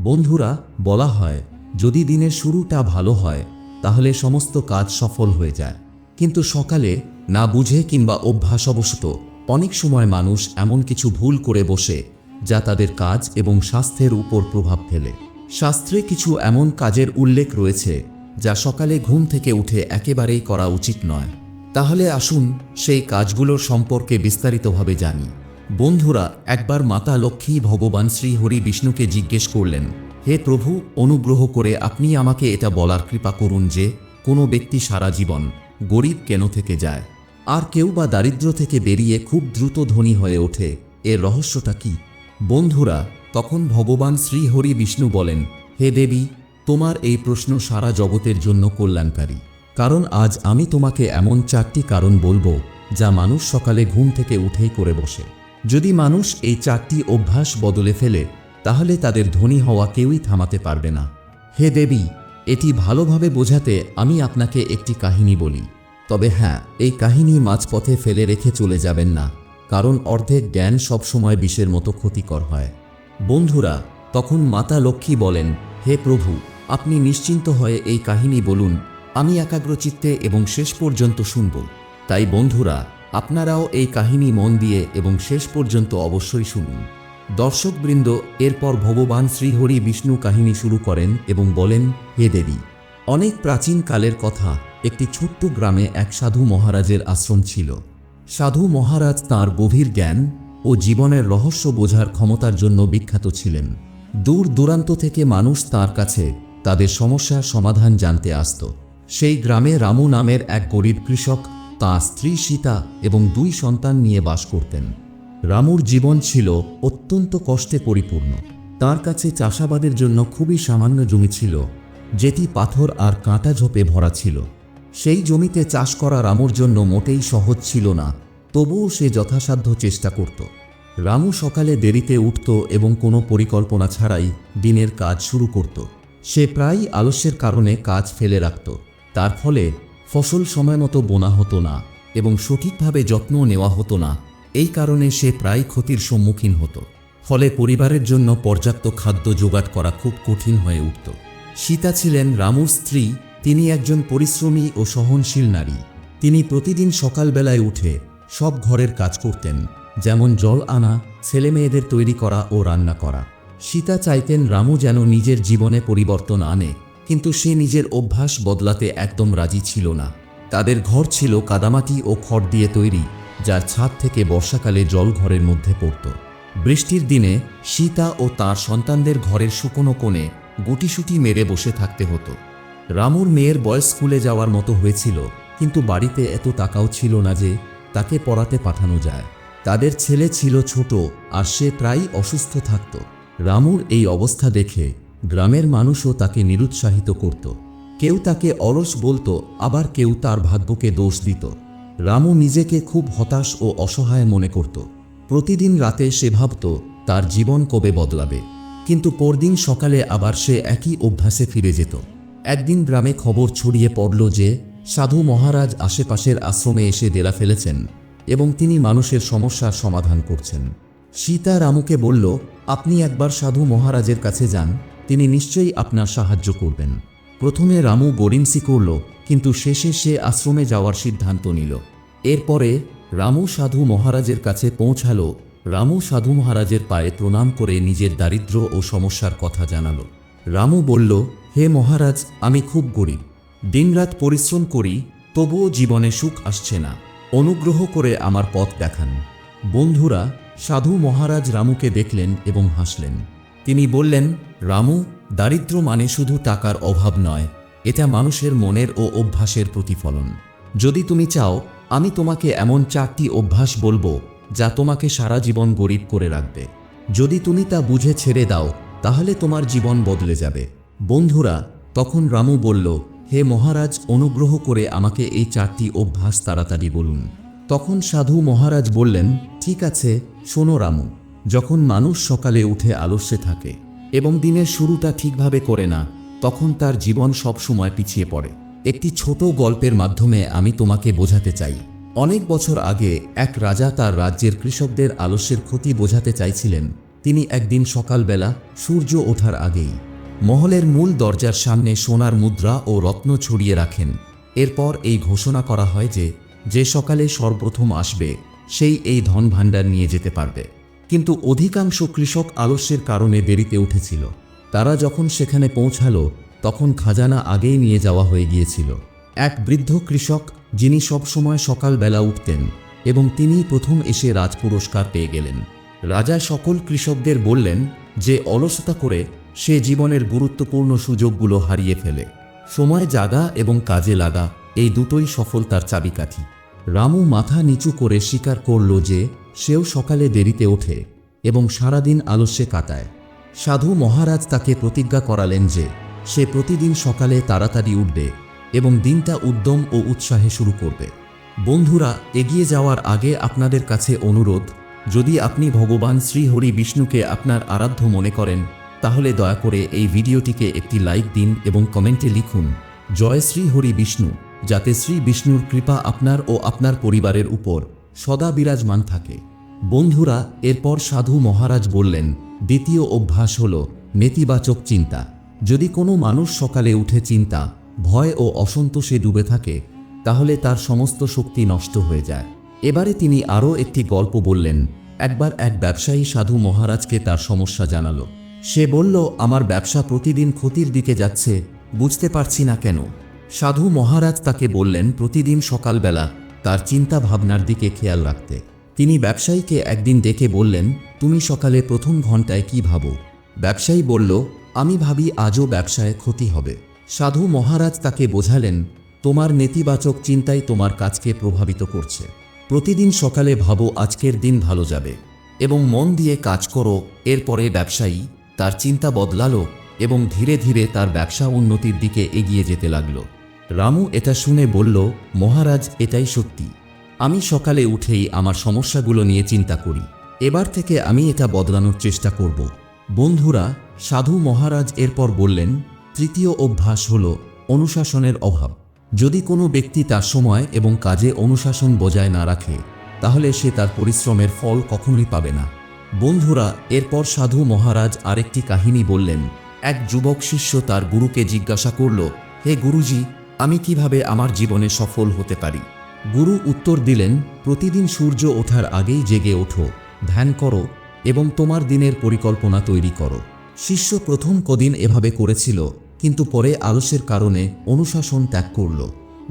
বন্ধুরা, বলা হয়, যদি দিনের শুরুটা ভালো হয়, তাহলে সমস্ত কাজ সফল হয়ে যায়। কিন্তু সকালে না বুঝে কিংবা অভ্যাস অভ্যাসবশত অনেক সময় মানুষ এমন কিছু ভুল করে বসে, যা তাদের কাজ এবং স্বাস্থ্যের উপর প্রভাব ফেলে। শাস্ত্রে কিছু এমন কাজের উল্লেখ রয়েছে, যা সকালে ঘুম থেকে উঠে একেবারেই করা উচিত নয়। তাহলে আসুন সেই কাজগুলোর সম্পর্কে বিস্তারিতভাবে জানি। বন্ধুরা, একবার মাতা লক্ষ্মী ভগবান শ্রী হরি বিষ্ণুকে জিজ্ঞেস করলেন, হে প্রভু, অনুগ্রহ করে আপনি আমাকে এটা বলার কৃপা করুন যে, কোনো ব্যক্তি সারা জীবন গরিব কেন থেকে যায়? আর কেউ বা দারিদ্র থেকে বেরিয়ে খুব দ্রুত ধনী হয়ে ওঠে, এর রহস্যটা কি? বন্ধুরা, তখন ভগবান শ্রী হরি বিষ্ণু বলেন, হে দেবী, তোমার এই প্রশ্ন সারা জগতের জন্য কল্যাণকারী। কারণ আজ আমি তোমাকে এমন চারটি কারণ বলব যা মানুষ সকালে ঘুম থেকে উঠেই করে বসে। যদি মানুষ এই চারটি অভ্যাস বদলে ফেলে, তাহলে তাদের ধনী হওয়া কেউই থামাতে পারবে না। হে দেবী, এটি ভালোভাবে বোঝাতে আমি আপনাকে একটি কাহিনী বলি। তবে হ্যাঁ এই কাহিনী মাঝপথে ফেলে রেখে চলে যাবেন না, কারণ অর্ধেক জ্ঞান সবসময় বিষের মতো ক্ষতিকর হয়। বন্ধুরা, তখন মাতা লক্ষ্মী বলেন, হে প্রভু, আপনি নিশ্চিন্ত হয়ে এই কাহিনী বলুন, আমি একাগ্রচিত্তে এবং শেষ পর্যন্ত শুনব। তাই বন্ধুরা আপনারাও এই কাহিনী মন দিয়ে এবং শেষ পর্যন্ত অবশ্যই শুনুন। দর্শকবৃন্দ, এরপর ভগবান শ্রীহরি বিষ্ণু কাহিনী শুরু করেন এবং বলেন, হে দেবী, অনেক প্রাচীন কালের কথা একটি ছোট্ট গ্রামে এক সাধু মহারাজের আশ্রম ছিল। সাধু মহারাজ তার গভীর জ্ঞান ও জীবনের রহস্য বোঝার ক্ষমতার জন্য বিখ্যাত ছিলেন। দূর দূরান্ত থেকে মানুষ তার কাছে তাদের সমস্যার সমাধান জানতে আসত। সেই গ্রামে রামু নামের এক গরিব কৃষক তাঁর স্ত্রী সীতা এবং দুই সন্তান নিয়ে বাস করতেন। রামুর জীবন ছিল অত্যন্ত কষ্টে পরিপূর্ণ। তার কাছে চাষাবাদের জন্য খুবই সামান্য জমি ছিল, যেটি পাথর আর কাঁটা ঝোপে ভরা ছিল। সেই জমিতে চাষ করা রামুর জন্য মোটেই সহজ ছিল না, তবুও সে যথাসাধ্য চেষ্টা করত। রামু সকালে দেরিতে উঠত এবং কোনো পরিকল্পনা ছাড়াই দিনের কাজ শুরু করত। সে প্রায়ই আলস্যের কারণে কাজ ফেলে রাখত। তার ফলে ফসল সময়মতো বোনা হতো না এবং সঠিকভাবে যত্ন নেওয়া হতো না। এই কারণে সে প্রায় ক্ষতির সম্মুখীন হতো। ফলে পরিবারের জন্য পর্যাপ্ত খাদ্য জোগাড় করা খুব কঠিন হয়ে উঠত। সীতা ছিলেন রামুর স্ত্রী, তিনি একজন পরিশ্রমী ও সহনশীল নারী। তিনি প্রতিদিন সকালবেলায় উঠে সব ঘরের কাজ করতেন, যেমন জল আনা, ছেলেমেয়েদের তৈরি করা ও রান্না করা। সীতা চাইতেন রামু যেন নিজের জীবনে পরিবর্তন আনে। কিন্তু সে নিজের অভ্যাস বদলাতে একদম রাজি ছিল না। তাদের ঘর ছিল কাদামাটি ও খড় দিয়ে তৈরি, যার ছাদ থেকে বর্ষাকালে জল ঘরের মধ্যে পড়ত। বৃষ্টির দিনে সীতা ও তার সন্তানদের ঘরের শুকনো কোণে গুটিসুটি মেরে বসে থাকতে হতো। রামুর মেয়ের বয়স স্কুলে যাওয়ার মতো হয়েছিল, কিন্তু বাড়িতে এত টাকাও ছিল না যে তাকে পড়াতে পাঠানো যায়। তাদের ছেলে ছিল ছোট আর সে প্রায়ই অসুস্থ থাকত। রামুর এই অবস্থা দেখে গ্রামের মানুষও তাকে নিরুৎসাহিত করত। কেউ তাকে অলস বলতো, আবার কেউ তার ভাগ্যকে দোষ দিত। রামু নিজেকে খুব হতাশ ও অসহায় মনে করত। প্রতিদিন রাতে সে ভাবত, তার জীবন কবে বদলাবে। কিন্তু পরদিন সকালে আবার সে একই অভ্যাসে ফিরে যেত। একদিন গ্রামে খবর ছড়িয়ে পড়ল যে, সাধু মহারাজ আশেপাশের আশ্রমে এসে ডেরা ফেলেছেন এবং তিনি মানুষের সমস্যার সমাধান করছেন। সীতা রামুকে বলল, আপনি একবার সাধু মহারাজের কাছে যান তিনি নিশ্চয়ই আপনার সাহায্য করবেন। প্রথমে রামু গরিমসি করল, কিন্তু শেষে সে আশ্রমে যাওয়ার সিদ্ধান্ত নিল। এরপরে রামু সাধু মহারাজের কাছে পৌঁছালো। রামু সাধু মহারাজের পায়ে প্রণাম করে নিজের দারিদ্র্য ও সমস্যার কথা জানালো। রামু বলল, হে মহারাজ, আমি খুব গরিব। দিনরাত পরিশ্রম করি, তবুও জীবনে সুখ আসছে না। অনুগ্রহ করে আমার পথ দেখান। বন্ধুরা, সাধু মহারাজ রামুকে দেখলেন এবং হাসলেন। তিনি বললেন, রামু দারিদ্র মানে শুধু টাকার অভাব নয়, এটা মানুষের মনের ও অভ্যাসের প্রতিফলন। যদি তুমি চাও, আমি তোমাকে এমন চারটি অভ্যাস বলব, যা তোমাকে সারা জীবন গরিব করে রাখবে। যদি তুমি তা বুঝে ছেড়ে দাও, তাহলে তোমার জীবন বদলে যাবে। বন্ধুরা, তখন রামু বলল, হে মহারাজ, অনুগ্রহ করে আমাকে এই চারটি অভ্যাস তাড়াতাড়ি বলুন। তখন সাধু মহারাজ বললেন, ঠিক আছে, শোনো রামু। যখন মানুষ সকালে উঠে আলস্যে থাকে এবং দিনের শুরুটা ঠিকভাবে করে না, তখন তার জীবন সব সময় পিছিয়ে পড়ে। একটি ছোট গল্পের মাধ্যমে আমি তোমাকে বোঝাতে চাই। অনেক বছর আগে এক রাজা তার রাজ্যের কৃষকদের আলস্যের ক্ষতি বোঝাতে চাইছিলেন। তিনি একদিন সকালবেলা সূর্য ওঠার আগেই মহলের মূল দরজার সামনে সোনার মুদ্রা ও রত্ন ছড়িয়ে রাখেন। এরপর এই ঘোষণা করা হয় যে যে সকালে সর্বপ্রথম আসবে, সেই এই ধন ভাণ্ডার নিয়ে যেতে পারবে। কিন্তু অধিকাংশ কৃষক আলস্যের কারণে দেরিতে উঠেছিল। তারা যখন সেখানে পৌঁছালো, তখন খাজানা আগেই নিয়ে যাওয়া হয়ে গিয়েছিল। এক বৃদ্ধ কৃষক, যিনি সবসময় সকালবেলা উঠতেন এবং তিনি প্রথম এসে রাজ পুরস্কার পেয়ে গেলেন। রাজা সকল কৃষকদের বললেন যে, অলসতা করে সে জীবনের গুরুত্বপূর্ণ সুযোগগুলো হারিয়ে ফেলে। সময় জাগা এবং কাজে লাগা, এই দুটোই সফলতার চাবিকাঠি। রামু মাথা নিচু করে স্বীকার করল যে সেও সকালে দেরিতে ওঠে এবং সারাদিন আলস্যে কাটায়। সাধু মহারাজ তাকে প্রতিজ্ঞা করালেন যে, সে প্রতিদিন সকালে তাড়াতাড়ি উঠবে এবং দিনটা উদ্যম ও উৎসাহে শুরু করবে। বন্ধুরা, এগিয়ে যাওয়ার আগে আপনাদের কাছে অনুরোধ, যদি আপনি ভগবান শ্রী হরি বিষ্ণুকে আপনার আরাধ্য মনে করেন, তাহলে দয়া করে এই ভিডিওটিকে একটি লাইক দিন এবং কমেন্টে লিখুন, জয় শ্রী হরি বিষ্ণু যাতে শ্রী বিষ্ণুর কৃপা আপনার ও আপনার পরিবারের উপর। সদা বিরাজমান থাকে। বন্ধুরা, এরপর সাধু মহারাজ বললেন, দ্বিতীয় অভ্যাস হল নেতিবাচক চিন্তা। যদি কোনো মানুষ সকালে উঠে চিন্তা, ভয় ও অসন্তোষে ডুবে থাকে, তাহলে তার সমস্ত শক্তি নষ্ট হয়ে যায়। এবারে তিনি আরও একটি গল্প বললেন। একবার এক ব্যবসায়ী সাধু মহারাজকে তার সমস্যা জানালো। সে বলল, আমার ব্যবসা প্রতিদিন ক্ষতির দিকে যাচ্ছে, বুঝতে পারছি না কেন। সাধু মহারাজ তাকে বললেন, প্রতিদিন সকালবেলা তার চিন্তা ভাবনার দিকে খেয়াল রাখতে। তিনি ব্যবসায়ীকে একদিন ডেকে বললেন, তুমি সকালে প্রথম ঘন্টায় কি ভাবো? ব্যবসায়ী বলল, আমি ভাবি আজও ব্যবসায় ক্ষতি হবে। সাধু মহারাজ তাকে বোঝালেন, তোমার নেতিবাচক চিন্তাই তোমার কাজকে প্রভাবিত করছে। প্রতিদিন সকালে ভাবো আজকের দিন ভালো যাবে এবং মন দিয়ে কাজ করো, এরপরে ব্যবসায়ী তার চিন্তা বদলালো এবং ধীরে ধীরে তার ব্যবসা উন্নতির দিকে এগিয়ে যেতে লাগল। রামু এটা শুনে বলল, মহারাজ, এটাই সত্যি। আমি সকালে উঠেই আমার সমস্যাগুলো নিয়ে চিন্তা করি। এবার থেকে আমি এটা বদলানোর চেষ্টা করব। বন্ধুরা, সাধু মহারাজ এরপর বললেন, তৃতীয় অভ্যাস হল অনুশাসনের অভাব। যদি কোনো ব্যক্তি তার সময় এবং কাজে অনুশাসন বজায় না রাখে, তাহলে সে তার পরিশ্রমের ফল কখনোই পাবে না। বন্ধুরা, এরপর সাধু মহারাজ আরেকটি কাহিনী বললেন। এক যুবক শিষ্য তার গুরুকে জিজ্ঞাসা করল, হে গুরুজি আমি কীভাবে আমার জীবনে সফল হতে পারি? গুরু উত্তর দিলেন, প্রতিদিন সূর্য ওঠার আগেই জেগে ওঠো, ধ্যান করো এবং তোমার দিনের পরিকল্পনা তৈরি করো। শিষ্য প্রথম কদিন এভাবে করেছিল, কিন্তু পরে আলসের কারণে অনুশাসন ত্যাগ করল।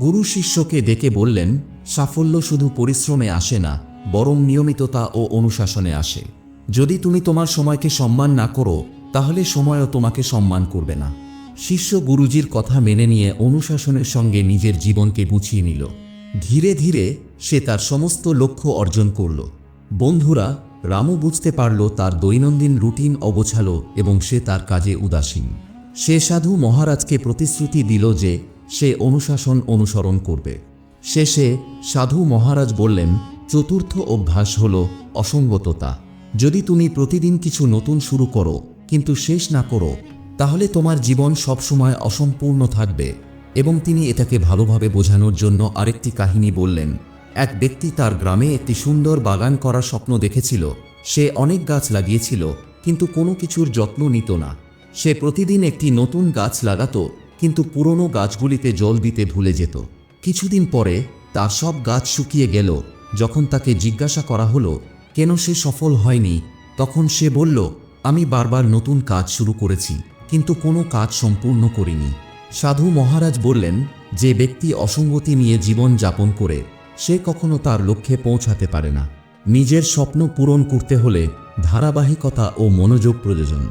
গুরু শিষ্যকে ডেকে বললেন, সাফল্য শুধু পরিশ্রমে আসে না, বরং নিয়মিততা ও অনুশাসনে আসে। যদি তুমি তোমার সময়কে সম্মান না করো, তাহলে সময়ও তোমাকে সম্মান করবে না। শিষ্য গুরুজির কথা মেনে নিয়ে অনুশাসনের সঙ্গে নিজের জীবনকে গুছিয়ে নিল। ধীরে ধীরে সে তার সমস্ত লক্ষ্য অর্জন করল। বন্ধুরা, রামু বুঝতে পারল তার দৈনন্দিন রুটিন অগোছালো এবং সে তার কাজে উদাসীন। সে সাধু মহারাজকে প্রতিশ্রুতি দিল যে সে অনুশাসন অনুসরণ করবে। শেষে সাধু মহারাজ বললেন, চতুর্থ অভ্যাস হল অসঙ্গততা। যদি তুমি প্রতিদিন কিছু নতুন শুরু করো, কিন্তু শেষ না করো তাহলে তোমার জীবন সবসময় অসম্পূর্ণ থাকবে এবং তিনি এটাকে ভালোভাবে বোঝানোর জন্য আরেকটি কাহিনী বললেন। এক ব্যক্তি তার গ্রামে একটি সুন্দর বাগান করার স্বপ্ন দেখেছিল। সে অনেক গাছ লাগিয়েছিল, কিন্তু কোনো কিছুর যত্ন নিত না। সে প্রতিদিন একটি নতুন গাছ লাগাতো, কিন্তু পুরনো গাছগুলিতে জল দিতে ভুলে যেত। কিছুদিন পরে তার সব গাছ শুকিয়ে গেল। যখন তাকে জিজ্ঞাসা করা হলো, কেন সে সফল হয়নি? তখন সে বলল, আমি বারবার নতুন কাজ শুরু করেছি। কিন্তু কোনো কাজ সম্পূর্ণ করিনি। সাধু মহারাজ বললেন, যে ব্যক্তি অসঙ্গতি নিয়ে জীবন যাপন করে, সে কখনো তার লক্ষ্যে পৌঁছাতে পারে না। নিজের স্বপ্ন পূরণ করতে হলে ধারাবাহিকতা ও মনোযোগ প্রয়োজন।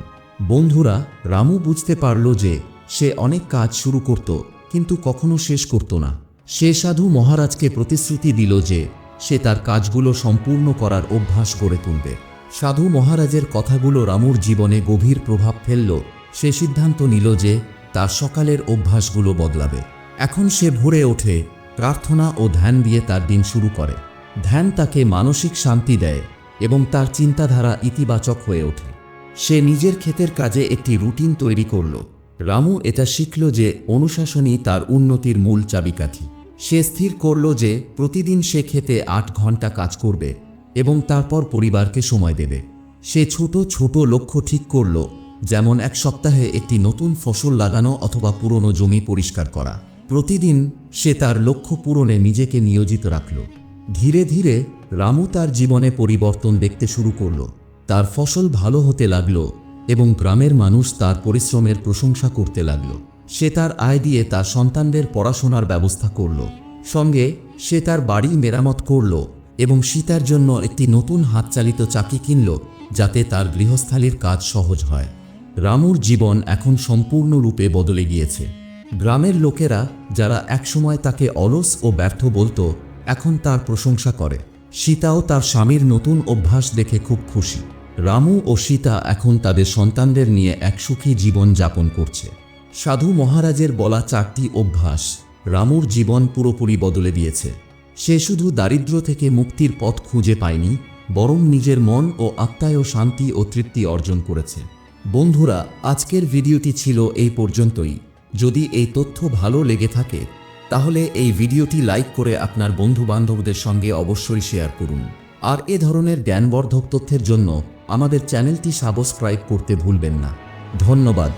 বন্ধুরা, রামু বুঝতে পারল যে সে অনেক কাজ শুরু করত, কিন্তু কখনো শেষ করত না। সে সাধু মহারাজকে প্রতিশ্রুতি দিল যে সে তার কাজগুলো সম্পূর্ণ করার অভ্যাস গড়ে তুলবে। সাধু মহারাজের কথাগুলো রামুর জীবনে গভীর প্রভাব ফেলল সে সিদ্ধান্ত নিল যে তার সকালের অভ্যাসগুলো বদলাবে। এখন সে ভোরে ওঠে, প্রার্থনা ও ধ্যান দিয়ে তার দিন শুরু করে। ধ্যান তাকে মানসিক শান্তি দেয় এবং তার চিন্তাধারা ইতিবাচক হয়ে ওঠে। সে নিজের ক্ষেতের কাজে একটি রুটিন তৈরি করল। রামু এটা শিখল যে অনুশাসনই তার উন্নতির মূল চাবিকাঠি। সে স্থির করল যে প্রতিদিন সে খেতে আট ঘণ্টা কাজ করবে এবং তারপর পরিবারকে সময় দেবে। সে ছোট ছোট লক্ষ্য ঠিক করল যেমন এক সপ্তাহে একটি নতুন ফসল লাগানো অথবা পুরনো জমি পরিষ্কার করা। প্রতিদিন সে তার লক্ষ্য পূরণে নিজেকে নিয়োজিত রাখল। ধীরে ধীরে রামু তার জীবনে পরিবর্তন দেখতে শুরু করল। তার ফসল ভালো হতে লাগল এবং গ্রামের মানুষ তার পরিশ্রমের প্রশংসা করতে লাগল। সে তার আয় দিয়ে তার সন্তানদের পড়াশোনার ব্যবস্থা করল। সঙ্গে সে তার বাড়ি মেরামত করল এবং সীতার জন্য একটি নতুন হাতচালিত চাকি কিনল যাতে তার গৃহস্থালির কাজ সহজ হয়। রামুর জীবন এখন সম্পূর্ণরূপে বদলে গিয়েছে। গ্রামের লোকেরা যারা একসময় তাকে অলস ও ব্যর্থ বলতো, এখন তার প্রশংসা করে। সীতাও তার স্বামীর নতুন অভ্যাস দেখে খুব খুশি। রামু ও সীতা এখন তাদের সন্তানদের নিয়ে এক সুখী জীবন যাপন করছে। সাধু মহারাজের বলা চারটি অভ্যাস রামুর জীবন পুরোপুরি বদলে দিয়েছে। সে শুধু দারিদ্র্য থেকে মুক্তির পথ খুঁজে পায়নি, বরং নিজের মন ও আত্মায়ও শান্তি ও তৃপ্তি অর্জন করেছে। বন্ধুরা, আজকের ভিডিওটি ছিল এই পর্যন্তই। যদি এই তথ্য ভালো লেগে থাকে, তাহলে এই ভিডিওটি লাইক করে আপনার বন্ধু বান্ধবদের সঙ্গে অবশ্যই শেয়ার করুন। আর এ ধরনের জ্ঞানবর্ধক তথ্যের জন্য আমাদের চ্যানেলটি সাবস্ক্রাইব করতে ভুলবেন না। ধন্যবাদ।